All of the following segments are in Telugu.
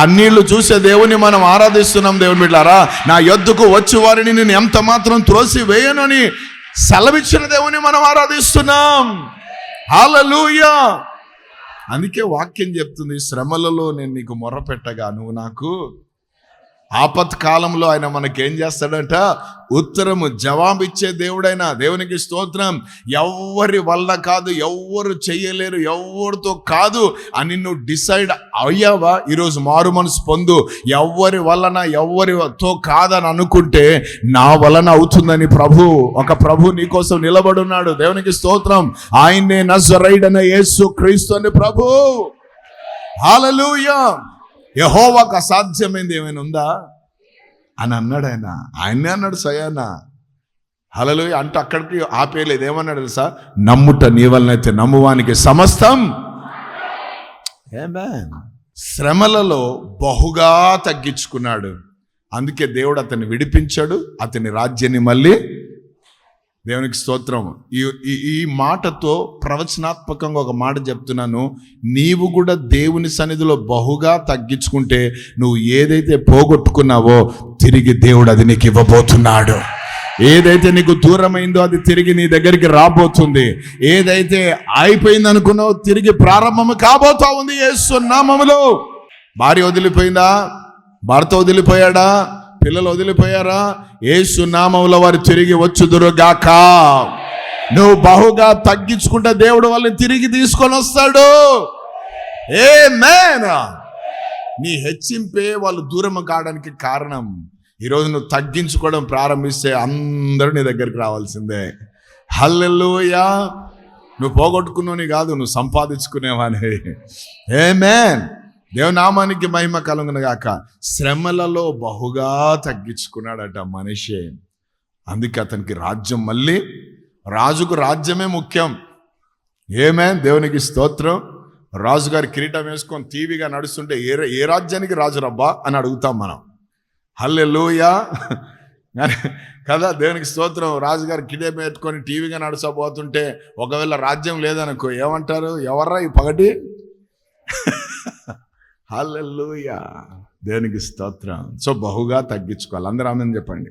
కన్నీళ్ళు చూసే దేవుని మనం ఆరాధిస్తున్నాం దేవుని బిడ్డారా. నా యొద్దుకు వచ్చి వారిని నేను ఎంత మాత్రం త్రోసి వేయనని సెలవిచ్చిన దేవుని మనం ఆరాధిస్తున్నాం. హాలూయా అందుకే వాక్యం చెప్తుంది శ్రమలలో నేను నీకు మొరపెట్టగా నువ్వు నాకు ఆపత్ కాలంలో ఆయన మనకేం చేస్తాడంట? ఉత్తరము జవాబిచ్చే దేవుడైన దేవునికి స్తోత్రం. ఎవ్వరి వల్ల కాదు ఎవ్వరు చెయ్యలేరు ఎవ్వరితో కాదు అని నువ్వు డిసైడ్ అయ్యావా? ఈరోజు మారు మనసు పొందు. ఎవ్వరి వలన ఎవ్వరితో కాదని అనుకుంటే నా వలన అవుతుందని ప్రభు ఒక ప్రభు నీకోసం నిలబడున్నాడు. దేవునికి స్తోత్రం. ఆయన్నే నజరైడన యేసు క్రీస్తు అని ప్రభు. హాలూయా యహోవాకు అసాధ్యమైంది ఏమైనా ఉందా? అని అన్నాడు ఆయన. ఆయనే అన్నాడు స్వయాన హలలు అంటే అక్కడికి ఆపేయలేదు. ఏమన్నాడు తెలుసా? నమ్ముట నీ వలనైతే నమ్మువానికి సమస్తం. Amen. శ్రమలలో బహుగా తగ్గించుకున్నాడు. అందుకే దేవుడు అతన్ని విడిపించాడు అతని రాజ్యాన్ని మళ్ళీ దేవునికి స్తోత్రం. ఈ ఈ ఈ మాటతో ప్రవచనాత్మకంగా ఒక మాట చెప్తున్నాను. నీవు కూడా దేవుని సన్నిధిలో బహుగా తగ్గించుకుంటే నువ్వు ఏదైతే పోగొట్టుకున్నావో తిరిగి దేవుడు అది నీకు ఇవ్వబోతున్నాడు. ఏదైతే నీకు దూరమైందో అది తిరిగి నీ దగ్గరికి రాబోతుంది. ఏదైతే అయిపోయింది అనుకున్నావో తిరిగి ప్రారంభం కాబోతా ఉంది నామములో. భార్య వదిలిపోయిందా? భర్త వదిలిపోయాడా? పిల్లలు వదిలిపోయారా? ఏసు నామంలో వారు తిరిగి వచ్చుదురుగాక నువ్వు బహుగా తగ్గించుకుంటే దేవుడు వాళ్ళని తిరిగి తీసుకొని వస్తాడు. ఏ నీ హెచ్చింపే వాళ్ళు దూరం కావడానికి కారణం. ఈరోజు నువ్వు తగ్గించుకోవడం ప్రారంభిస్తే అందరూ నీ దగ్గరికి రావాల్సిందే. హల్లెలూయా నువ్వు పోగొట్టుకున్నవని కాదు నువ్వు సంపాదించుకునేవాని ఏ మేన్ దేవనామానికి మహిమ కలుగునగాక శ్రమలలో బహుగా తగ్గించుకున్నాడట మనిషి. అందుకే అతనికి రాజ్యం మళ్ళీ రాజుకు రాజ్యమే ముఖ్యం. ఏమే దేవునికి స్తోత్రం. రాజుగారి కిరీటం వేసుకొని టీవీగా నడుస్తుంటే ఏ ఏ రాజ్యానికి రాజు రబ్బా అని అడుగుతాం మనం. హల్లెలూయా. కదా దేవునికి స్తోత్రం. రాజుగారు కిడే పెట్టుకొని టీవీగా నడుచబోతుంటే ఒకవేళ రాజ్యం లేదనుకో ఏమంటారు? ఎవర్రా ఈ పగటి? హల్లెలూయా. దేనికి స్తోత్రం? సో బహుగా తగ్గించుకోవాలి. అందరూ ఆమెను చెప్పండి.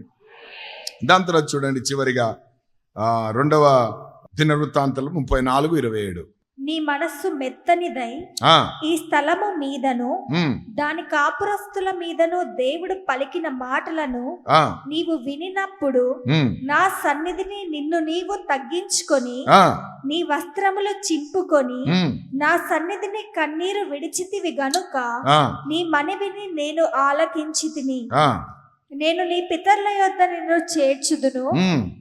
దాని తర్వాత చూడండి చివరిగా రెండవ దినవృత్తాంతాలు ముప్పై నాలుగు ఇరవై ఏడు. నీ మనస్సు మెత్తనిదై ఈ స్థలము మీదను దాని కాపురస్తుల మీదను దేవుడు పలికిన మాటలను నీవు వినినప్పుడు నా సన్నిధిని నిన్ను నీవు తగ్గించుకొని నీ వస్త్రములు చింపుకొని నా సన్నిధిని కన్నీరు విడిచితివి గనుక నీ మనవిని నేను ఆలకించితిని. నేను నీ పితరుల యొద్ద నిన్ను చేర్చుదును.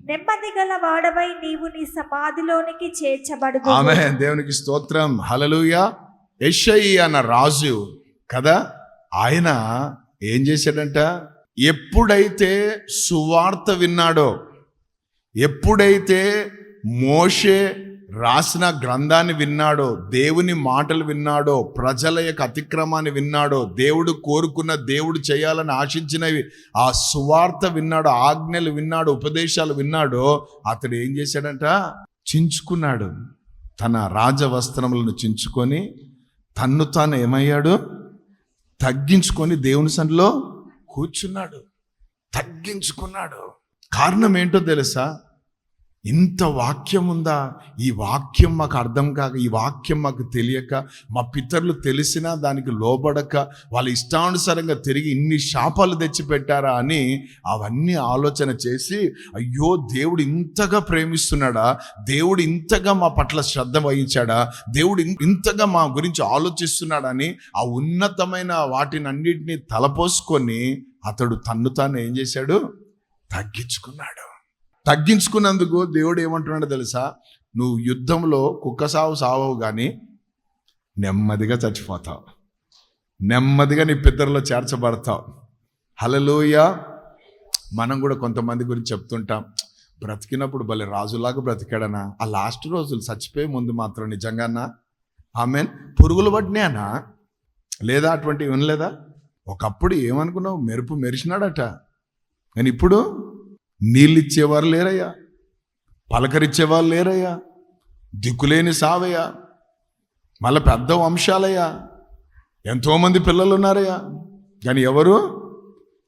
నెమ్మది గల వాడవై నీవు నీ సమాధిలోనికి చేర్చబడు ఆమె దేవునికి స్తోత్రం. హలలుయ యెషయి అన్న రాజు కదా ఆయన ఏం చేశాడంట? ఎప్పుడైతే సువార్త విన్నాడో ఎప్పుడైతే మోషే రాసిన గ్రంథాన్ని విన్నాడో దేవుని మాటలు విన్నాడో ప్రజల యొక్క అతిక్రమాన్ని విన్నాడో దేవుడు కోరుకున్న దేవుడు చేయాలని ఆశించినవి ఆ సువార్త విన్నాడో ఆజ్ఞలు విన్నాడు ఉపదేశాలు విన్నాడో అతడు ఏం చేశాడంట? చించుకున్నాడు. తన రాజవస్త్రములను చించుకొని తన్ను తాను ఏమయ్యాడు? తగ్గించుకొని దేవుని సన్నిలో కూర్చున్నాడు. తగ్గించుకున్నాడు. కారణం ఏంటో తెలుసా? ఇంత వాక్యం ఉందా? ఈ వాక్యం మాకు అర్థం కాక ఈ వాక్యం మాకు తెలియక మా పితరులు తెలిసినా దానికి లోబడక వాళ్ళ ఇష్టానుసారంగా తిరిగి ఇన్ని శాపాలు తెచ్చిపెట్టారా అని అవన్నీ ఆలోచన చేసి అయ్యో దేవుడు ఇంతగా ప్రేమిస్తున్నాడా? దేవుడు ఇంతగా మా పట్ల శ్రద్ధ వహించాడా? దేవుడు ఇంతగా మా గురించి ఆలోచిస్తున్నాడని ఆ ఉన్నతమైన వాటిని అన్నిటినీ తలపోసుకొని అతడు తన్ను తాను ఏం చేశాడు? తగ్గించుకున్నాడు. తగ్గించుకున్నందుకు దేవుడు ఏమంటున్నాడో తెలుసా? నువ్వు యుద్ధంలో కుక్క సావు సావవు కానీ నెమ్మదిగా చచ్చిపోతావు. నెమ్మదిగా నీ పిద్దరిలో చేర్చబడతావు. హలలోయ మనం కూడా కొంతమంది గురించి చెప్తుంటాం. బ్రతికినప్పుడు భలే రాజులాగా బ్రతికాడనా? ఆ లాస్ట్ రోజులు చచ్చిపోయే ముందు మాత్రం నిజంగానా ఆమెన్. పురుగులు పడినాయనా లేదా అటువంటివి వినలేదా? ఒకప్పుడు ఏమనుకున్నావు? మెరుపు మెరిచినాడట కానీ ఇప్పుడు నీళ్ళు ఇచ్చేవారు లేరయ్యా. పలకరిచ్చేవారు లేరయ్యా. దిక్కులేని సావయ్యా. మళ్ళీ పెద్ద వంశాలయ్యా. ఎంతోమంది పిల్లలు ఉన్నారయ్యా కానీ ఎవరు?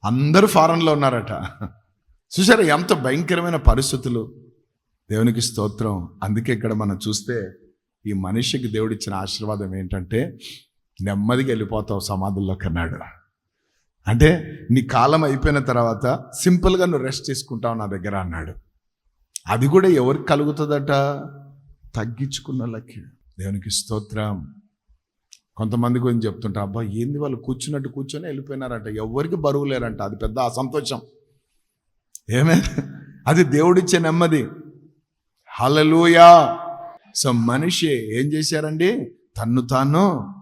అందరూ ఫారెన్లో ఉన్నారట. చూసారా ఎంత భయంకరమైన పరిస్థితులు. దేవునికి స్తోత్రం. అందుకే ఇక్కడ మనం చూస్తే ఈ మనిషికి దేవుడిచ్చిన ఆశీర్వాదం ఏంటంటే నెమ్మదిగా వెళ్ళిపోతావు సమాధుల్లోకి అన్నాడు. అంటే నీ కాలం అయిపోయిన తర్వాత సింపుల్గా నువ్వు రెస్ట్ తీసుకుంటావు నా దగ్గర అన్నాడు. అది కూడా ఎవరికి కలుగుతుందట? తగ్గించుకున్న వాళ్ళకి. దేవునికి స్తోత్రం. కొంతమంది గురించి చెప్తుంటా అబ్బా ఏంది వాళ్ళు కూర్చున్నట్టు కూర్చొని వెళ్ళిపోయినారంట? ఎవరికి బరువు లేరంట? అది పెద్ద అసంతోషం. ఏమే? అది దేవుడిచ్చే నెమ్మది. హలలుయా సో మనిషి ఏం చేశారండి? తన్ను తాను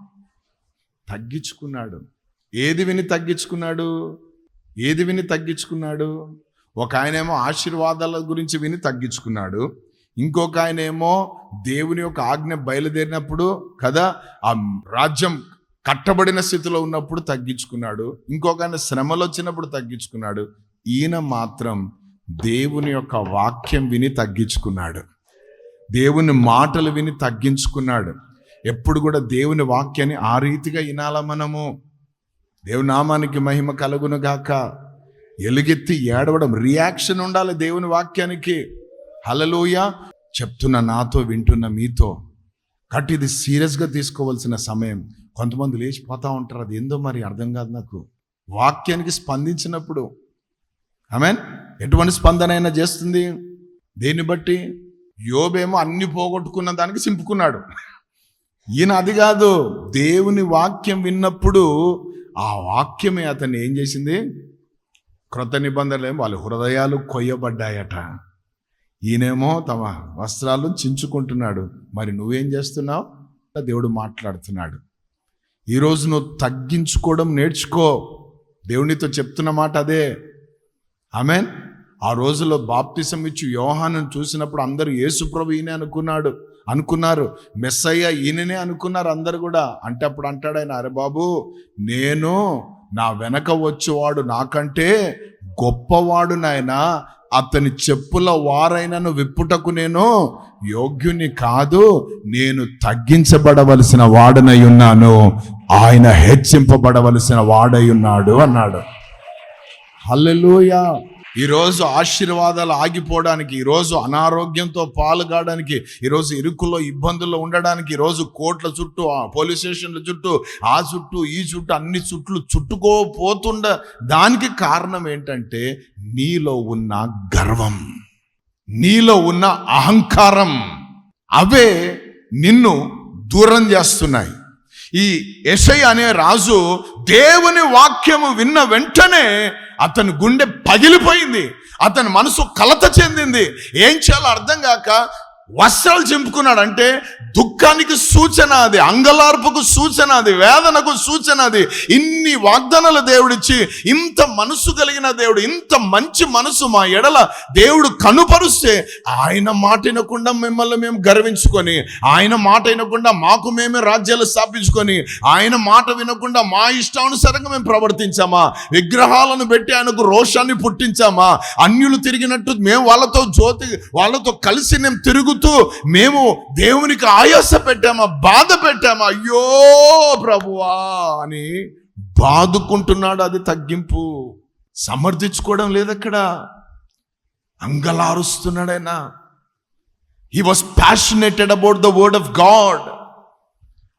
తగ్గించుకున్నాడు. ఏది విని తగ్గించుకున్నాడు? ఏది విని తగ్గించుకున్నాడు? ఒక ఆయనేమో ఆశీర్వాదాల గురించి విని తగ్గించుకున్నాడు. ఇంకొక ఆయన ఏమో దేవుని యొక్క ఆజ్ఞ బయలుదేరినప్పుడు కదా ఆ రాజ్యం కట్టబడిన స్థితిలో ఉన్నప్పుడు తగ్గించుకున్నాడు. ఇంకొక ఆయన శ్రమలు వచ్చినప్పుడు తగ్గించుకున్నాడు. ఈయన మాత్రం దేవుని యొక్క వాక్యం విని తగ్గించుకున్నాడు. దేవుని మాటలు విని తగ్గించుకున్నాడు. ఎప్పుడు కూడా దేవుని వాక్యాన్ని ఆ రీతిగా వినాల మనము? దేవుని నామానికి మహిమ కలుగును గాక ఎలుగెత్తి ఏడవడం రియాక్షన్ ఉండాలి దేవుని వాక్యానికి. హలలోయ చెప్తున్న నాతో వింటున్న మీతో. కట్ ఇది సీరియస్గా తీసుకోవాల్సిన సమయం. కొంతమంది లేచిపోతూ ఉంటారు అది ఏందో మరి అర్థం కాదు నాకు. వాక్యానికి స్పందించినప్పుడు. ఆమెన్ ఎటువంటి స్పందన అయినా చేస్తుంది. దేన్ని బట్టి? యోబేమో అన్ని పోగొట్టుకున్న దానికి సింపుకున్నాడు. ఈయన అది కాదు. దేవుని వాక్యం విన్నప్పుడు ఆ వాక్యమే అతన్ని ఏం చేసింది? క్రొత్త నిబంధనలు వాళ్ళ హృదయాలు కొయ్యబడ్డాయట. ఈయనేమో తమ వస్త్రాలు చించుకుంటున్నాడు. మరి నువ్వేం చేస్తున్నావు? దేవుడు మాట్లాడుతున్నాడు. ఈరోజు నువ్వు తగ్గించుకోవడం నేర్చుకో. దేవునితో చెప్తున్న మాట అదే. ఆమెన్. ఆ రోజులో బాప్తిసం ఇచ్చి యోహాను చూసినప్పుడు అందరూ యేసుప్రభు ఈయనే అనుకున్నాడు. అనుకున్నారు. మెస్సయ్య ఈయననే అనుకున్నారు అందరు కూడా. అంటే అప్పుడు అంటాడు ఆయన అరే బాబు నేను నా వెనక వచ్చేవాడు నాకంటే గొప్పవాడు నాయన. అతని చెప్పుల వారైనను విప్పుటకు నేను యోగ్యుని కాదు నేను తగ్గించబడవలసిన వాడనై ఉన్నాను. ఆయన హెచ్చింపబడవలసిన వాడై ఉన్నాడు అన్నాడు. హల్లెలూయా! ఈరోజు ఆశీర్వాదాలు ఆగిపోవడానికి ఈరోజు అనారోగ్యంతో పాల్గొనడానికి ఈరోజు ఇరుకులో ఇబ్బందుల్లో ఉండడానికి ఈరోజు కోట్ల చుట్టూ ఆ పోలీస్ స్టేషన్ల చుట్టూ ఆ చుట్టూ ఈ చుట్టూ అన్ని చుట్లు చుట్టుకోపోతుండ దానికి కారణం ఏంటంటే నీలో ఉన్న గర్వం నీలో ఉన్న అహంకారం అవే నిన్ను దూరం చేస్తున్నాయి. ఈ ఎసై అనే రాజు దేవుని వాక్యము విన్న వెంటనే అతని గుండె పగిలిపోయింది. అతని మనసు కలత చెందింది. ఏం చేయాలో అర్థం కాక వస్త్రాలు చింపుకున్నాడు అంటే దుఃఖానికి సూచన అది అంగలార్పుకు సూచన అది వేదనకు సూచన అది. ఇన్ని వాగ్దానాలు దేవుడిచ్చి ఇంత మనసు కలిగిన దేవుడు ఇంత మంచి మనసు మా ఎడల దేవుడు కనుపరుస్తే ఆయన మాట వినకుండా మిమ్మల్ని మేము గర్వించుకొని ఆయన మాట వినకుండా మాకు మేమే రాజ్యాలు స్థాపించుకొని ఆయన మాట వినకుండా మా ఇష్టానుసారంగా మేము ప్రవర్తించామా? విగ్రహాలను పెట్టి ఆయనకు రోషాన్ని పుట్టించామా? అన్యులు తిరిగినట్టు మేము వాళ్ళతో జ్యోతి వాళ్ళతో కలిసి మేము తిరుగుతూ మేము దేవునికి ఆయాస పెట్టామా బాధ పెట్టామా? అయ్యో ప్రభువా అని బాదుకుంటున్నాడు అది తగ్గింపు. సమర్థించుకోవడం లేదక్కడ. అంగలారుస్తున్నాడైనా. He was passionated about the word of God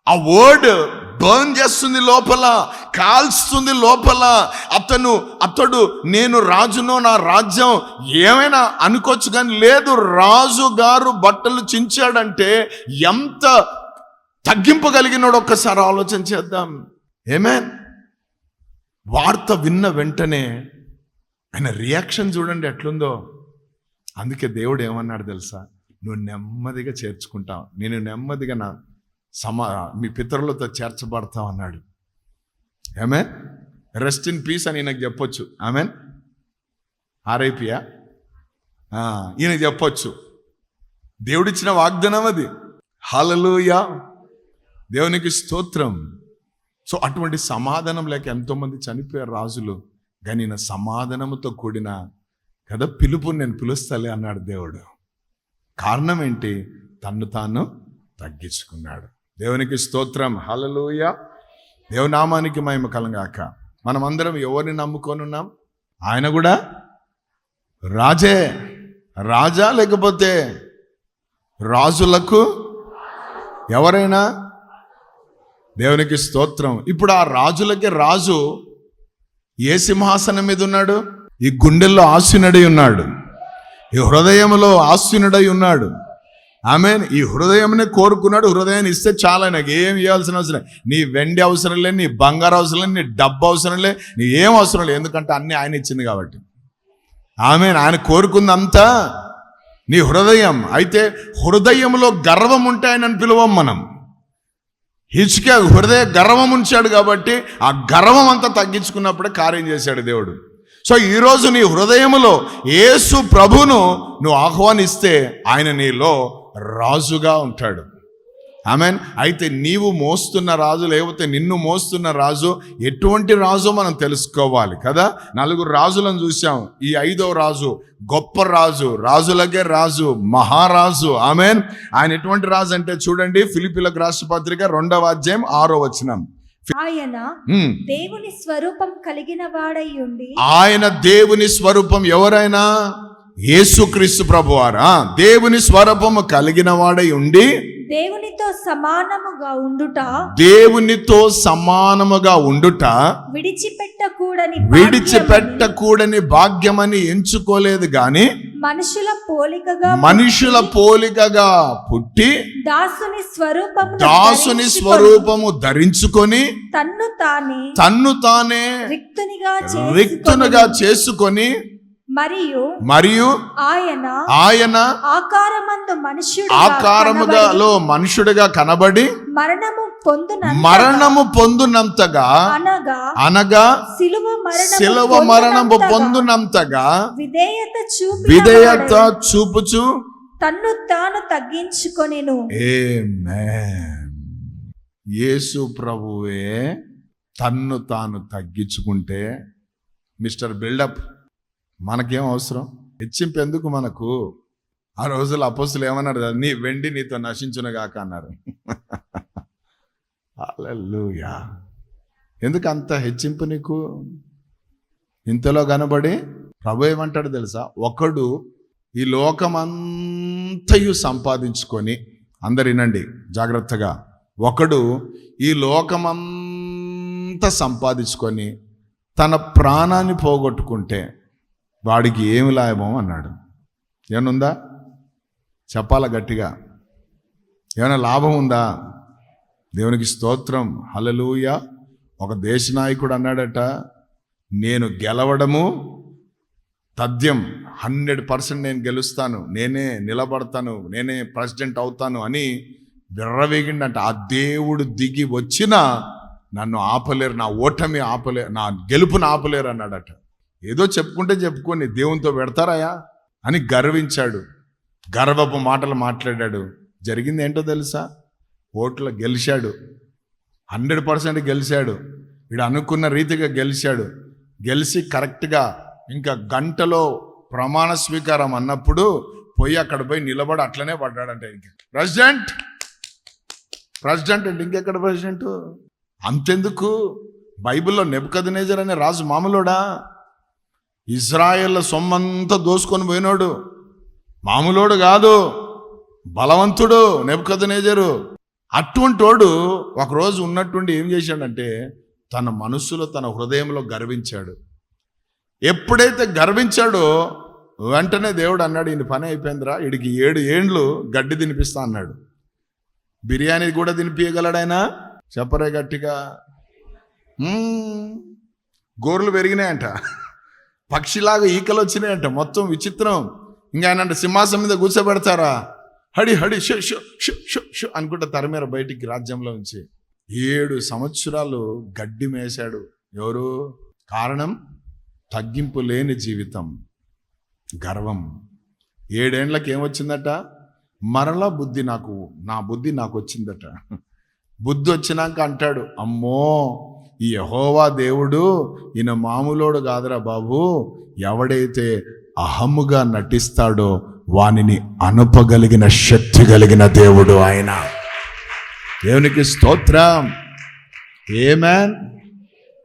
ఆ వర్డ్ బర్న్ చేస్తుంది లోపల కాల్స్తుంది లోపల. అతను అతడు నేను రాజునో నా రాజ్యం ఏమైనా అనుకోవచ్చు కానీ లేదు రాజు గారు బట్టలు చించాడంటే ఎంత తగ్గింపు కలిగినాడు ఒక్కసారి ఆలోచన చేద్దాం. ఏమే వార్త విన్న వెంటనే ఆయన రియాక్షన్ చూడండి ఎట్లుందో. అందుకే దేవుడు ఏమన్నాడు తెలుసా? నువ్వు నెమ్మదిగా చేర్చుకుంటావు. నేను నెమ్మదిగా నా సమా మీ పితరులతో చేర్చబడతాం అన్నాడు. ఆమె రెస్ట్ ఇన్ పీస్ అని ఈయనకు చెప్పొచ్చు. ఆమె ఆర్ఐపియా ఈయన చెప్పొచ్చు. దేవుడిచ్చిన వాగ్దానం అది. హలలుయా దేవునికి స్తోత్రం. సో అటువంటి సమాధానం లేక ఎంతోమంది చనిపోయారు రాజులు కానీ నా సమాధానముతో కూడిన కదా పిలుపు నేను పిలుస్తాలే అన్నాడు దేవుడు. కారణం ఏంటి? తన్ను తాను తగ్గించుకున్నాడు. దేవునికి స్తోత్రం. హలలుయ దేవనామానికి మహిమ కలంగాక. మనమందరం ఎవరిని నమ్ముకొని ఉన్నాం? ఆయన కూడా? రాజే. రాజా లేకపోతే రాజులకు? ఎవరైనా? దేవునికి స్తోత్రం. ఇప్పుడు ఆ రాజులకి రాజు ఏ సింహాసనం మీద ఉన్నాడు? ఈ గుండెల్లో ఆశీనుడై ఉన్నాడు. ఈ హృదయంలో ఆశీనుడై ఉన్నాడు. ఆమె ఈ హృదయంనే కోరుకున్నాడు. హృదయాన్ని ఇస్తే చాలా నాకు ఏం ఇవ్వాల్సిన అవసరం నీ వెండి అవసరం లేదు నీ బంగారు అవసరం లేదు నీ డబ్బు అవసరం లేదు నీ ఏం అవసరం లేదు. ఎందుకంటే అన్ని ఆయన ఇచ్చింది కాబట్టి. ఆమె ఆయన కోరుకుందంతా నీ హృదయం. అయితే హృదయంలో గర్వం ఉంటే ఆయనను పిలువం మనం. హిచ్కే హృదయ గర్వం ఉంచాడు కాబట్టి ఆ గర్వం అంతా తగ్గించుకున్నప్పుడే కార్యం చేశాడు దేవుడు. సో ఈరోజు నీ హృదయములో యేసు ప్రభును నువ్వు ఆహ్వానిస్తే ఆయన నీలో రాజుగా ఉంటాడు. ఆమెన్. అయితే నీవు మోస్తున్న రాజు లేకపోతే నిన్ను మోస్తున్న రాజు ఎటువంటి రాజు మనం తెలుసుకోవాలి కదా? నలుగురు రాజులను చూసాం ఈ ఐదో రాజు గొప్ప రాజు రాజులకే రాజు మహారాజు. ఆమెన్. ఆయన ఎటువంటి రాజు అంటే చూడండి ఫిలిపిలకు రాష్ట్ర పత్రిక రెండవ అధ్యాయం ఆరో వచనం. ఆయన. దేవుని స్వరూపం కలిగిన వాడై ఉండి ఆయన దేవుని స్వరూపం ఎవరైనా? యేసుక్రీస్తు ప్రభువారా దేవుని స్వరూపము కలిగిన వాడై ఉండి దేవునితో సమానముగా ఉండుట దేవునితో సమానముగా ఉండుట విడిచిపెట్టకూడని విడిచిపెట్టకూడని భాగ్యమని ఎంచుకోలేదు గాని మనుషుల పోలికగా మనుషుల పోలికగా పుట్టి దాసుని స్వరూపము దాసుని స్వరూపము ధరించుకొని తన్ను తానే తన్ను తానే రిక్తునిగా రిక్తునుగా చేసుకొని మరియు మరియు ఆయన ఆయన ఆకారమందు మనుష్యుడు ఆకారముగా లో మనుషుడిగా కనబడి మరణము పొందున మరణము పొందునంతగా అనగా అనగా సిలువ మరణము శిలవ మరణము పొందునంతగా విధేయత చూపి విధేయత చూపుచు తన్ను తాను తగ్గించుకొనెను ఆమేన్. యేసు ప్రభువే తన్ను తాను తగ్గించుకుంటే మిస్టర్ బిల్డప్ మనకేం అవసరం? హెచ్చింపు ఎందుకు మనకు? ఆ రోజులు అపోస్తులు ఏమన్నారు నీ వెండి నీతో నశించునుగాక అన్నారు. హల్లెలూయా. ఎందుకు అంత హెచ్చింపు నీకు? ఇంతలో కనబడి ప్రభు ఏమంటాడు తెలుసా? ఒకడు ఈ లోకమంతయు సంపాదించుకొని అందరు వినండి జాగ్రత్తగా. ఒకడు ఈ లోకమంతా సంపాదించుకొని తన ప్రాణాన్ని పోగొట్టుకుంటే వాడికి ఏమి లాభం అన్నాడు. ఏమనుందా చెప్పాల గట్టిగా? ఏమైనా లాభం ఉందా? దేవునికి స్తోత్రం. హలలుయ ఒక దేశ నాయకుడు అన్నాడట నేను గెలవడము తథ్యం హండ్రెడ్ పర్సెంట్ నేను గెలుస్తాను నేనే నిలబడతాను నేనే ప్రెసిడెంట్ అవుతాను అని విర్రవేగిండంట. ఆ దేవుడు దిగి వచ్చినా నన్ను ఆపలేరు నా ఓటమి ఆపలేరు నా గెలుపును ఆపలేరు అన్నాడట. ఏదో చెప్పుకుంటే చెప్పుకొని దేవునితో పెడతారాయా అని గర్వించాడు. గర్వపు మాటలు మాట్లాడాడు. జరిగింది ఏంటో తెలుసా? ఓట్లో గెలిచాడు. హండ్రెడ్ పర్సెంట్ గెలిచాడు. వీడు అనుకున్న రీతిగా గెలిచాడు. గెలిచి కరెక్ట్గా ఇంకా గంటలో ప్రమాణ స్వీకారం అన్నప్పుడు పోయి అక్కడ పోయి నిలబడి అట్లనే పడ్డాడంట ఇంక ప్రెసిడెంట్! ప్రెసిడెంట్ అంటే ఇంకెక్కడ ప్రెసిడెంట్? అంతెందుకు? బైబిల్లో నెబుకదనేజర్ అనే రాజు మామూలుడా? ఇజ్రాయేల్ సొమ్మంతా దోసుకొని పోయినాడు. మామూలోడు కాదు. బలవంతుడు నెబుకదనేజరు. అటువంటి వాడు ఒకరోజు ఉన్నట్టుండి ఏం చేశాడంటే తన మనస్సులో తన హృదయంలో గర్వించాడు. ఎప్పుడైతే గర్వించాడో వెంటనే దేవుడు అన్నాడు ఈయన పని అయిపోయిందిరా వీడికి ఏడు ఏండ్లు గడ్డి తినిపిస్తా అన్నాడు. బిర్యానీ కూడా తినిపించగలడాయనా చెప్పరే గట్టిగా. గోర్లు పెరిగినాయంట. పక్షిలాగా ఈకలు వచ్చినాయంట. మొత్తం విచిత్రం. ఇంకా ఆయన అంటే సింహాసం మీద కూర్చోబెడతారా? హడి హడి షో షు షో షో షో అనుకుంటా తరమేర బయటికి రాజ్యంలో ఉంచి ఏడు సంవత్సరాలు గడ్డి మేశాడు. ఎవరు? కారణం? తగ్గింపు లేని జీవితం. గర్వం. ఏడేండ్లకి ఏమొచ్చిందట మరలా బుద్ధి నాకు నా బుద్ధి నాకు వచ్చిందట. బుద్ధి వచ్చినాక అంటాడు అమ్మో ఈ యహోవా దేవుడు ఈయన మామూలోడు కాదురా బాబు. ఎవడైతే అహముగా నటిస్తాడో వానిని అనుపగలిగిన శక్తి కలిగిన దేవుడు ఆయన. దేవునికి స్తోత్రం. ఏమేన్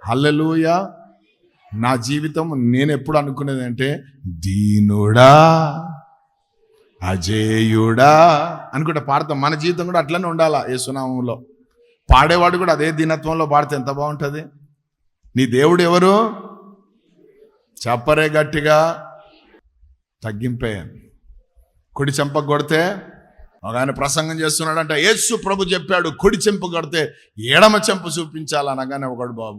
హల్లెలూయా నా జీవితం నేను ఎప్పుడు అనుకునేది అంటే దీనుడా అజేయుడా అనుకుంటే పాడతాం. మన జీవితం కూడా అట్లనే ఉండాలా ఏ సునామంలో పాడేవాడు కూడా అదే దీనత్వంలో పాడితే ఎంత బాగుంటుంది? నీ దేవుడు ఎవరు? చెప్పరే గట్టిగా తగ్గింపే. కుడి చెంప కొడితే ఒక ఆయన ప్రసంగం చేస్తున్నాడంట యేసు ప్రభు చెప్పాడు కుడి చెంప కొడితే ఎడమ చెంప చూపించాలనగానే ఒకడు బాబు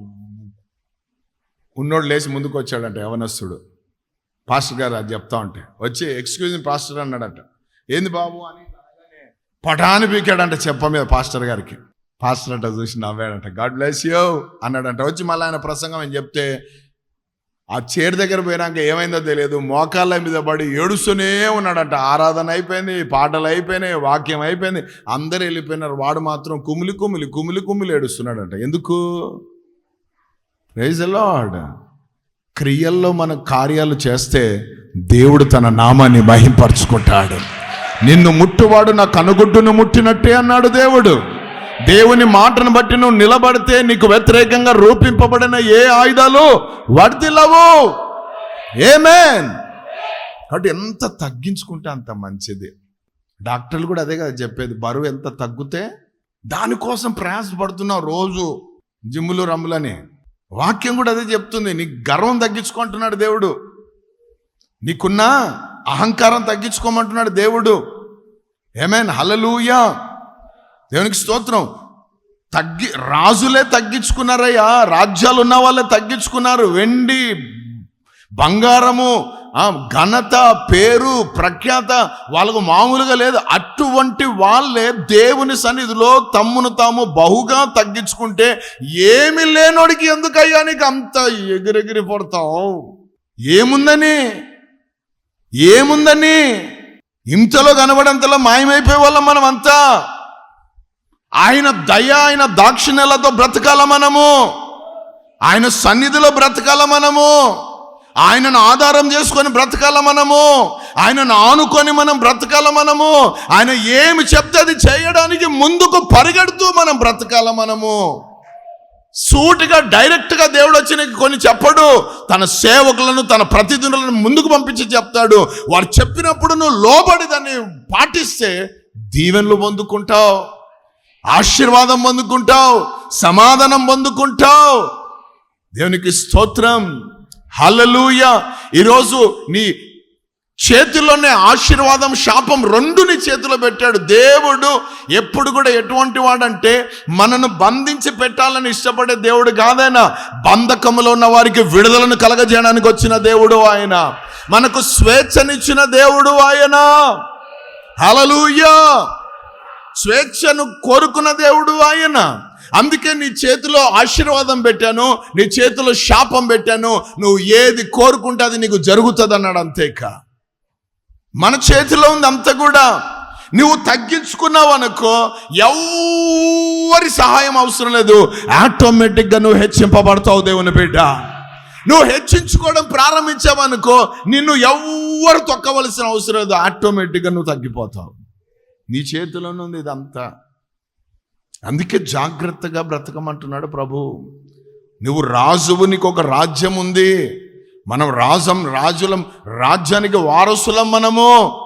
ఉన్నోడు లేచి ముందుకు వచ్చాడంట యవనస్తుడు. పాస్టర్ గారు అది చెప్తా ఉంటే వచ్చి ఎక్స్క్యూజ్ మీ పాస్టర్ అన్నాడంట. ఏంది బాబు? అని అనగానే పటాని పీకాడంట చెప్ప మీద పాస్టర్ గారికి. పాస్టర్ అంట చూసి నవ్వాడంట. గాడ్ బ్లెస్ యూ అన్నాడంట. వచ్చి మళ్ళీ ఆయన ప్రసంగం అని చెప్తే ఆ చైర్ దగ్గర పోయినాక ఏమైందో తెలియదు. మోకాళ్ళ మీద పడి ఏడుస్తూనే ఉన్నాడంట. ఆరాధన అయిపోయింది పాటలు అయిపోయినాయి వాక్యం అయిపోయింది. అందరు వెళ్ళిపోయినారు. వాడు మాత్రం కుమిలి కుమిలి కుమిలి కుమిలి ఏడుస్తున్నాడంట. ఎందుకు? ప్రైజ్ లార్డ్ క్రియల్లో మన కార్యాలు చేస్తే దేవుడు తన నామాన్ని మహింపరుచుకుంటాడు. నిన్ను ముట్టువాడు నా కనుగుడ్డును ముట్టినట్టే అన్నాడు దేవుడు. దేవుని మాటను బట్టి నువ్వు నిలబడితే నీకు వ్యతిరేకంగా రూపింపబడిన ఏ ఆయుధాలు వర్దిల్లవు ఏమేన్ కాబట్టి ఎంత తగ్గించుకుంటే అంత మంచిది. డాక్టర్లు కూడా అదే కదా చెప్పేది బరువు ఎంత తగ్గితే దానికోసం ప్రయాసపడుతున్నావు రోజు జిమ్ములు రమ్ములని. వాక్యం కూడా అదే చెప్తుంది నీ గర్వం తగ్గించుకుంటున్నాడు దేవుడు. నీకున్న అహంకారం తగ్గించుకోమంటున్నాడు దేవుడు. ఏమేన్ హలలుయా దేవునికి స్తోత్రం. తగ్గి రాజులే తగ్గించుకున్నారయ్యా. రాజ్యాలు ఉన్న వాళ్ళే తగ్గించుకున్నారు. వెండి బంగారము ఘనత పేరు ప్రఖ్యాత వాళ్ళకు మామూలుగా లేదు. అటువంటి వాళ్ళే దేవుని సన్నిధిలో తమ్మును తాము బహుగా తగ్గించుకుంటే ఏమి లేనోడికి ఎందుకయ్యా నీకు అంత ఎగిరెగిరి పడతావు? ఏముందని? ఏముందని? ఇంతలో కనబడంతలో మాయమైపోయే వాళ్ళం మనం అంతా ఆయన దయ ఆయన దాక్షిణ్యాలతో బ్రతకాల మనము. ఆయన సన్నిధిలో బ్రతకాల మనము. ఆయనను ఆధారం చేసుకొని బ్రతకాల మనము. ఆయనను ఆనుకొని మనం బ్రతకాల మనము. ఆయన ఏమి చెప్తే అది చేయడానికి ముందుకు పరిగెడుతూ మనం బ్రతకాల మనము. సూటిగా డైరెక్ట్గా దేవుడు వచ్చి నీకు కొన్ని చెప్పడు. తన సేవకులను తన ప్రతినిధులను ముందుకు పంపించి చెప్తాడు. వారు చెప్పినప్పుడు నువ్వు లోబడి దాన్ని పాటిస్తే దీవెనలు పొందుకుంటావు. ఆశీర్వాదం పొందుకుంటావు సమాధానం పొందుకుంటావు. దేవునికి స్తోత్రం. హలలూయ ఈరోజు నీ చేతిలోనే ఆశీర్వాదం శాపం రెండు నీ చేతిలో పెట్టాడు. దేవుడు ఎప్పుడు కూడా ఎటువంటి వాడంటే మనను బంధించి పెట్టాలని ఇష్టపడే దేవుడు కాదైనా బంధకములో ఉన్న వారికి విడుదలను కలగజేయడానికి వచ్చిన దేవుడు ఆయన. మనకు స్వేచ్ఛనిచ్చిన దేవుడు ఆయన. హలలుయ్యా స్వేచ్ఛను కోరుకున్న దేవుడు ఆయన. అందుకే నీ చేతిలో ఆశీర్వాదం పెట్టాను నీ చేతిలో శాపం పెట్టాను నువ్వు ఏది కోరుకుంటే అది నీకు జరుగుతుంది అన్నాడు అంతేక. మన చేతిలో ఉంది అంత కూడా. నువ్వు తగ్గించుకున్నావు అనుకో ఎవరి సహాయం అవసరం లేదు. ఆటోమేటిక్గా నువ్వు హెచ్చింపబడతావు దేవుని బిడ్డ. నువ్వు హెచ్చించుకోవడం ప్రారంభించావనుకో నిన్ను ఎవ్వరు తొక్కవలసిన అవసరం లేదు. ఆటోమేటిక్గా నువ్వు తగ్గిపోతావు. నీ చేతిలోనే ఉంది ఇదంతా. అందుకే జాగ్రత్తగా బ్రతకమంటున్నాడు ప్రభు. నువ్వు రాజువు నీకు ఒక రాజ్యం ఉంది. మనం రాజం రాజులం రాజ్యానికి వారసులం మనము.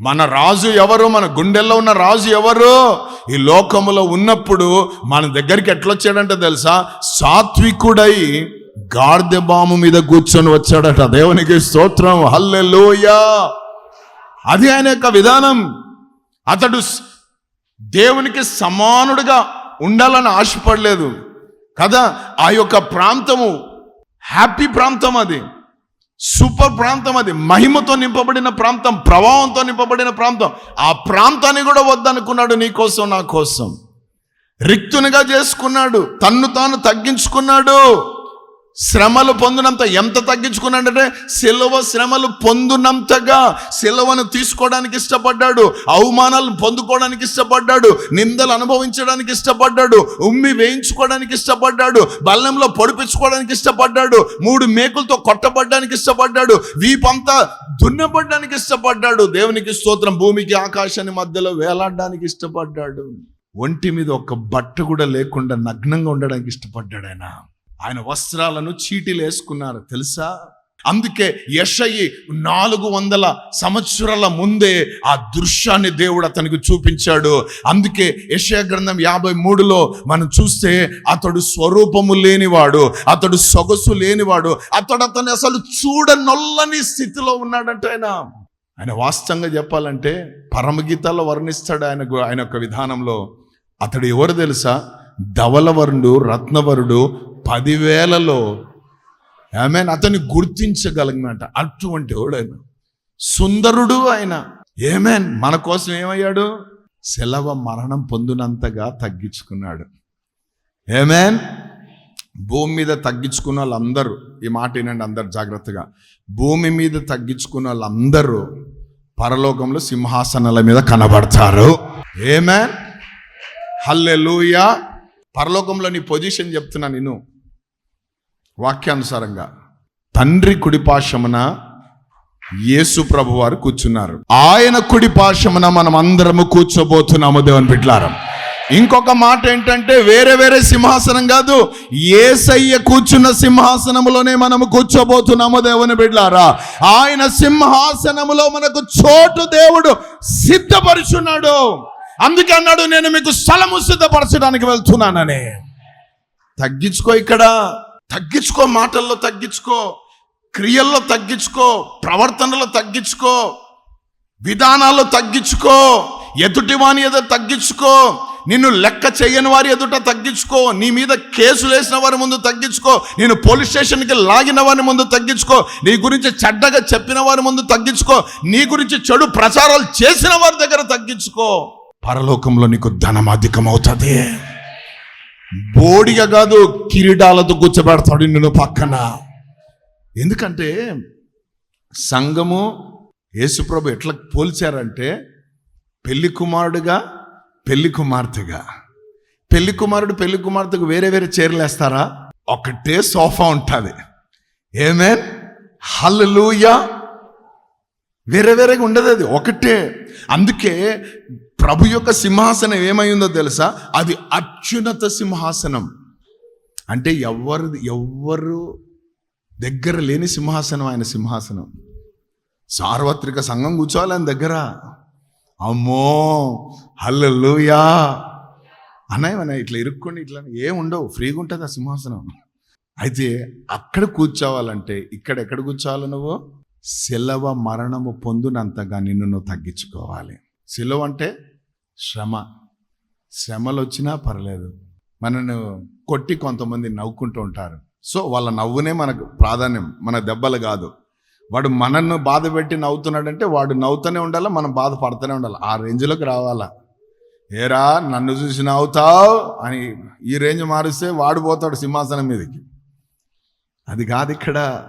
మన రాజు ఎవరు? మన గుండెల్లో ఉన్న రాజు ఎవరు? ఈ లోకములో ఉన్నప్పుడు మన దగ్గరికి ఎట్లొచ్చాడంటే తెలుసా? సాత్వికుడై గార్దె బాము మీద కూర్చొని వచ్చాడట. దేవునికి స్తోత్రం. హల్లెలోయ. అది ఆయన యొక్క విధానం. అతడు దేవునికి సమానుడిగా ఉండాలని ఆశపడలేదు. కదా? ఆ యొక్క ప్రాంతము హ్యాపీ ప్రాంతం అది. సూపర్ ప్రాంతం అది. మహిమతో నింపబడిన ప్రాంతం ప్రభావంతో నింపబడిన ప్రాంతం. ఆ ప్రాంతాన్ని కూడా వద్దనుకున్నాడు నీ కోసం నా కోసం. రిక్తునిగా చేసుకున్నాడు తన్ను తాను తగ్గించుకున్నాడు. శ్రమలు పొందినంత ఎంత తగ్గించుకున్నాడంటే సిలువ శ్రమలు పొందినంతగా సిలువను తీసుకోవడానికి ఇష్టపడ్డాడు అవమానాలు పొందుకోవడానికి ఇష్టపడ్డాడు నిందలు అనుభవించడానికి ఇష్టపడ్డాడు ఉమ్మి వేయించుకోవడానికి ఇష్టపడ్డాడు బల్లంలో పొడిపించుకోవడానికి ఇష్టపడ్డాడు మూడు మేకులతో కొట్టబడ్డానికి ఇష్టపడ్డాడు వీపంతా దున్నబడ్డానికి ఇష్టపడ్డాడు. దేవునికి స్తోత్రం భూమికి ఆకాశాన్ని మధ్యలో వేలాడడానికి ఇష్టపడ్డాడు. ఒంటి మీద ఒక బట్ట కూడా లేకుండా నగ్నంగా ఉండడానికి ఇష్టపడ్డాడు ఆయన. ఆయన వస్త్రాలను చీటీలు వేసుకున్నారు తెలుసా? అందుకే యషయి నాలుగు వందల సంవత్సరాల ముందే ఆ దృశ్యాన్ని దేవుడు అతనికి చూపించాడు. అందుకే యషయ గ్రంథం యాభై మూడులో మనం చూస్తే అతడు స్వరూపము లేనివాడు అతడు సొగసు లేనివాడు అతడు అతను అసలు చూడనొల్లని స్థితిలో ఉన్నాడంటే ఆయన. ఆయన వాస్తవంగా చెప్పాలంటే పరమగీతాల్లో వర్ణిస్తాడు ఆయన ఆయన యొక్క విధానంలో. అతడు ఎవరు తెలుసా? ధవలవరుడు రత్నవరుడు పదివేలలో ఆమె అతన్ని గుర్తించగలిగినట. అటువంటి వాడు ఆయన సుందరుడు ఆయన ఏమేన్ మన కోసం ఏమయ్యాడు? సెలవ మరణం పొందినంతగా తగ్గించుకున్నాడు. ఏమేన్ భూమి మీద తగ్గించుకున్న వాళ్ళందరూ ఈ మాట వినండి అందరు జాగ్రత్తగా. భూమి మీద తగ్గించుకున్న వాళ్ళందరూ పరలోకంలో సింహాసనాల మీద కనబడతారు. ఏమే హల్లెలూయా. పరలోకంలో నీ పొజిషన్ చెప్తున్నా నేను. వాక్యానుసారంగా తండ్రి కుడిపాశమున యేసు ప్రభు వారు కూర్చున్నారు. ఆయన కుడిపాశమున మనం అందరము కూర్చోబోతున్నాము దేవుని బిడ్లారం ఇంకొక మాట ఏంటంటే వేరే వేరే సింహాసనం కాదు ఏసయ్య కూర్చున్న సింహాసనములోనే మనము కూర్చోబోతున్నాము దేవుని బిడ్లారా ఆయన సింహాసనములో మనకు చోటు దేవుడు సిద్ధపరుచున్నాడు. అందుకే అన్నాడు నేను మీకు స్థలము సిద్ధపరచడానికి వెళ్తున్నానని. తగ్గించుకో ఇక్కడ. తగ్గించుకో మాటల్లో తగ్గించుకో క్రియల్లో తగ్గించుకో ప్రవర్తనలో తగ్గించుకో విధానాల్లో తగ్గించుకో ఎదుటి వాని ఎదుట తగ్గించుకో నిన్ను లెక్క చేయని వారి ఎదుట తగ్గించుకో నీ మీద కేసులు వేసిన వారి ముందు తగ్గించుకో నేను పోలీస్ స్టేషన్కి లాగిన వారి ముందు తగ్గించుకో నీ గురించి చెడ్డగా చెప్పిన వారి ముందు తగ్గించుకో నీ గురించి చెడు ప్రచారాలు చేసిన వారి దగ్గర తగ్గించుకో. పరలోకంలో నీకు ధనం అధికమవుతుంది. బోడిగా కాదు కిరీటాలతో కూర్చోబెడతాడు నిన్ను పక్కన. ఎందుకంటే సంఘము యేసుప్రభు ఎట్లా పోల్చారంటే పెళ్ళి కుమారుడుగా పెళ్ళి కుమార్తెగా. పెళ్ళి కుమారుడు పెళ్ళి కుమార్తెకు వేరే వేరే చీరలు వేస్తారా? ఒకటే సోఫా ఉంటుంది. ఏమే హల్లుయా వేరే వేరేగా ఉండదు అది. ఒకటే. అందుకే ప్రభు యొక్క సింహాసనం ఏమైందో తెలుసా? అది అత్యున్నత సింహాసనం. అంటే ఎవరు ఎవ్వరు దగ్గర లేని సింహాసనం ఆయన సింహాసనం. సార్వత్రిక సంఘం కూర్చోవాలి ఆయన దగ్గర. అమ్మో హల్లెలూయా. అన్నయ్య ఇట్లా ఇరుక్కుని ఇట్లా ఏం ఉండవు ఫ్రీగా ఉంటుంది ఆ సింహాసనం. అయితే అక్కడ కూర్చోవాలంటే ఇక్కడ ఎక్కడ కూర్చోవాలి నువ్వు? సెలవ మరణము పొందునంతగా నిన్ను నువ్వు తగ్గించుకోవాలి. సెలవు అంటే శ్రమ. శ్రమలు వచ్చినా పర్లేదు. మనను కొట్టి కొంతమంది నవ్వుకుంటూ ఉంటారు. సో వాళ్ళ నవ్వునే మనకు ప్రాధాన్యం. మన దెబ్బలు కాదు. వాడు మనల్ని బాధ పెట్టి నవ్వుతున్నాడంటే వాడు నవ్వుతూనే ఉండాలి మనం బాధపడుతూనే ఉండాలి? ఆ రేంజ్లోకి రావాలా? ఏరా నన్ను చూసి నవ్వుతావు? అని ఈ రేంజ్ మారిస్తే వాడు పోతాడు సింహాసనం మీదకి. అది కాదు ఇక్కడ.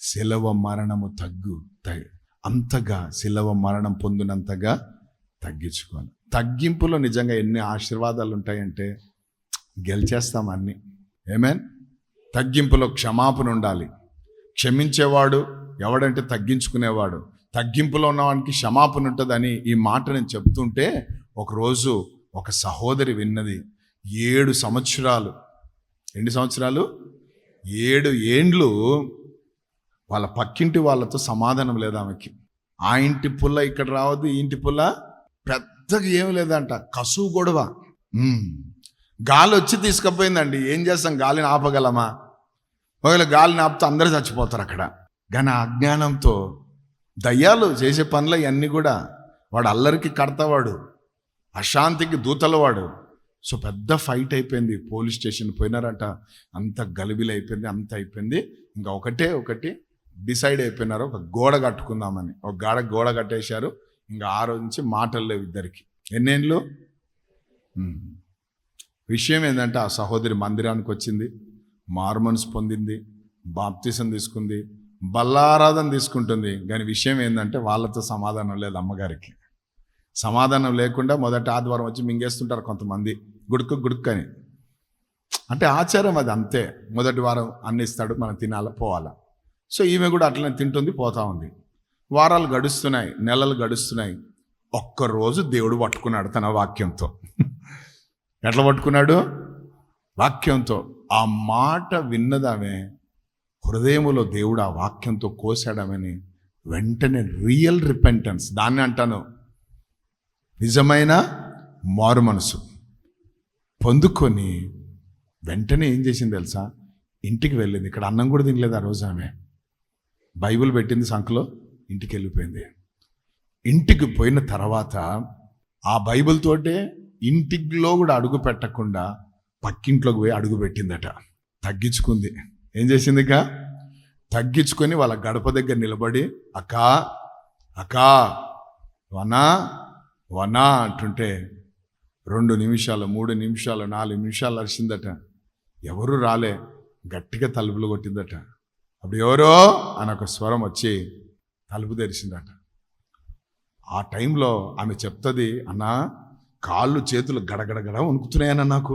శిలవ మరణము తగ్గు. త- అంతగా శిలవ మరణం పొందినంతగా తగ్గించుకోవాలి తగ్గింపులో నిజంగా ఎన్ని ఆశీర్వాదాలు ఉంటాయంటే గెలిచేస్తాం అన్ని. ఏమేన్ తగ్గింపులో క్షమాపణ ఉండాలి. క్షమించేవాడు ఎవడంటే తగ్గించుకునేవాడు. తగ్గింపులో ఉన్నవానికి క్షమాపణ ఉంటుందని ఈ మాట నేను చెప్తుంటే ఒకరోజు ఒక సహోదరి విన్నది. ఏడు సంవత్సరాలు. ఎన్ని సంవత్సరాలు? ఏడు ఏండ్లు వాళ్ళ పక్కింటి వాళ్ళతో సమాధానం లేదు ఆమెకి. ఆ ఇంటి పుల్ల ఇక్కడ రావద్దు ఈ ఇంటి పుల్ల పెద్దగా ఏమి లేదంట. కసువు గొడవ. గాలి వచ్చి తీసుకుపోయిందండి. ఏం చేస్తాం? గాలిని ఆపగలమా? ఒకవేళ గాలిని ఆపితే అందరూ చచ్చిపోతారు అక్కడ. కానీ అజ్ఞానంతో దయ్యాలు చేసే పనులు ఇవన్నీ కూడా వాడు అల్లరికి కడతవాడు. అశాంతికి దూతలవాడు. సో పెద్ద ఫైట్ అయిపోయింది. పోలీస్ స్టేషన్ పోయినారంట. అంత గలిబిలి అయిపోయింది. అంత అయిపోయింది. ఇంకా ఒకటే ఒకటి డిసైడ్ అయిపోయినారు. ఒక గోడ కట్టుకుందామని. ఒక గాడ గోడ కట్టేశారు. ఇంకా ఆ రోజు నుంచి మాటలు లేవు ఇద్దరికి. ఎన్నేళ్ళు విషయం ఏంటంటే ఆ సహోదరి మందిరానికి వచ్చింది మార్మన్స్ పొందింది బాప్తిసం తీసుకుంది బల్లారాధన తీసుకుంటుంది. కానీ విషయం ఏంటంటే వాళ్ళతో సమాధానం లేదు అమ్మగారికి. సమాధానం లేకుండా మొదటి ఆదివారం వచ్చి మింగేస్తుంటారు కొంతమంది గుడుకు గుడుక్కని. అంటే ఆచారం అది అంతే. మొదటి వారం అన్ని ఇస్తాడు మనం తినాలా పోవాలా. సో ఈమె కూడా అట్లనే తింటుంది పోతా ఉంది. వారాలు గడుస్తున్నాయి నెలలు గడుస్తున్నాయి. ఒక్కరోజు దేవుడు పట్టుకున్నాడు తన వాక్యంతో. ఎట్లా పట్టుకున్నాడు? వాక్యంతో. ఆ మాట విన్నదామే హృదయములో దేవుడు ఆ వాక్యంతో కోసాడమని వెంటనే రియల్ రిపెంటెన్స్ దాన్ని అంటాను. నిజమైన మారు మనసు పొందుకొని వెంటనే ఏం చేసింది తెలుసా? ఇంటికి వెళ్ళింది. ఇక్కడ అన్నం కూడా తినలేదు ఆ రోజు ఆమె. బైబిల్ పెట్టింది సంఖలో. ఇంటికి వెళ్ళిపోయింది ఇంటికి పోయిన తర్వాత ఆ బైబిల్ తోటే ఇంటిలో కూడా అడుగు పెట్టకుండా పక్కింట్లోకి పోయి అడుగు పెట్టిందట. తగ్గించుకుంది. ఏం చేసింది తగ్గించుకొని వాళ్ళ గడప దగ్గర నిలబడి అక్కా అకా వనా వనా అంటుంటే రెండు నిమిషాలు మూడు నిమిషాలు నాలుగు నిమిషాలు అరిసిందట ఎవరు రాలే. గట్టిగా తలుపులు కొట్టిందట. అప్పుడు ఎవరో? అని ఒక స్వరం వచ్చి తలుపు తెరిచిందట. ఆ టైంలో ఆమె చెప్తుంది అన్నా కాళ్ళు చేతులు గడగడగడ వణుకుతున్నాయన్న నాకు.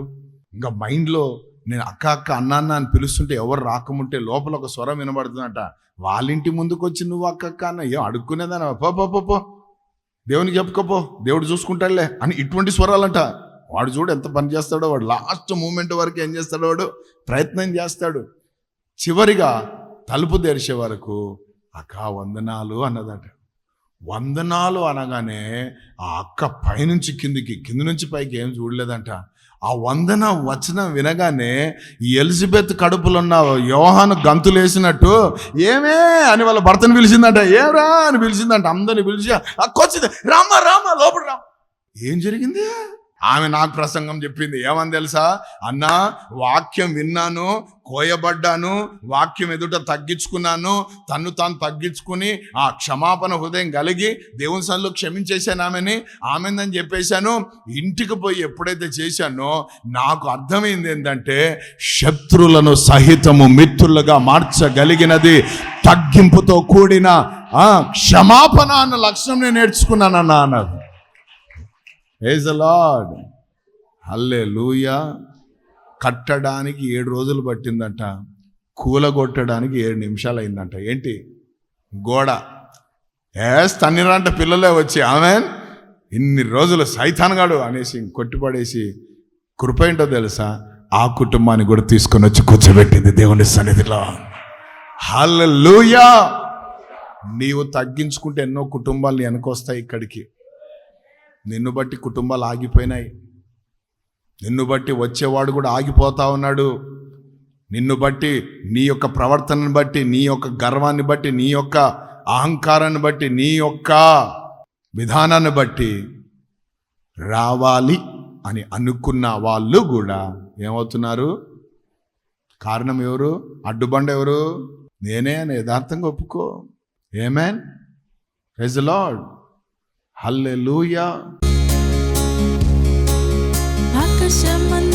ఇంకా మైండ్లో నేను అక్క అక్క అన్న అన్న అని పిలుస్తుంటే ఎవరు రాకముంటే లోపల ఒక స్వరం వినబడుతుందట. వాళ్ళ ఇంటి ముందుకు వచ్చి నువ్వు అక్క అక్క అన్న ఏం అడుక్కునేదాన పో పో పో దేవునికి చెప్పుకోపో దేవుడు చూసుకుంటాడులే అని ఇటువంటి స్వరాలంట. వాడు చూడు ఎంత పని చేస్తాడో వాడు లాస్ట్ మూమెంట్ వరకు ఏం చేస్తాడో వాడు ప్రయత్నం చేస్తాడు. చివరిగా తలుపు తెరిచే వరకు అక్క వందనాలు అన్నదట. వందనాలు అనగానే ఆ అక్క పైనుంచి కిందికి కింది నుంచి పైకి ఏం చూడలేదంట. ఆ వందన వచనం వినగానే ఈ ఎలిజబెత్ కడుపులో ఉన్న యోహాను గంతులేసినట్టు ఏమే అని వాళ్ళ భర్తను పిలిచిందంట. ఏరా అని పిలిచిందంట. అందరిని పిలిచి అక్కొచ్చింది రామ్మా రామ్మా లోపల రామ్మ. ఏం జరిగింది? ఆమె నాకు ప్రసంగం చెప్పింది. ఏమని తెలుసా? అన్నా వాక్యం విన్నాను కోయబడ్డాను వాక్యం ఎదుట తగ్గించుకున్నాను తన్ను తాను తగ్గించుకుని ఆ క్షమాపణ హృదయం కలిగి దేవుని సన్లో క్షమించేశాను ఆమెని. ఆమెందని చెప్పేశాను. ఇంటికి పోయి ఎప్పుడైతే చేశానో నాకు అర్థమైంది ఏంటంటే శత్రులను సహితము మిత్రులుగా మార్చగలిగినది తగ్గింపుతో కూడిన క్షమాపణ అన్న లక్ష్యం నేను నేర్చుకున్నానన్నా అన్నది. ఏజ్ లాడ్ హల్లే లూయా కట్టడానికి ఏడు రోజులు పట్టిందంట. కూలగొట్టడానికి ఏడు నిమిషాలు అయిందంట ఏంటి? గోడ. ఏస్ తన్నిరంట పిల్లలే వచ్చి ఆమె ఇన్ని రోజులు సైతాన్గాడు అనేసి కొట్టిపడేసి కృప ఏంటో తెలుసా? ఆ కుటుంబాన్ని కూడా తీసుకొని వచ్చి కూర్చోబెట్టింది దేవుని సన్నిధిలో. హల్లెలూయా నీవు తగ్గించుకుంటే ఎన్నో కుటుంబాలు వెనకొస్తాయి ఇక్కడికి. నిన్ను బట్టి కుటుంబాలు ఆగిపోయినాయి. నిన్ను బట్టి వచ్చేవాడు కూడా ఆగిపోతా ఉన్నాడు. నిన్ను బట్టి నీ యొక్క ప్రవర్తనను బట్టి నీ యొక్క గర్వాన్ని బట్టి నీ యొక్క అహంకారాన్ని బట్టి నీ యొక్క విధానాన్ని బట్టి రావాలి అని అనుకున్న వాళ్ళు కూడా ఏమవుతున్నారు? కారణం ఎవరు? అడ్డుబండ ఎవరు? నేనే అని యథార్థంగా ఒప్పుకో. ఏమేన్ ప్రైజ్ లార్డ్ హల్లెలూయా ఆకాశమందు నీవు తప్ప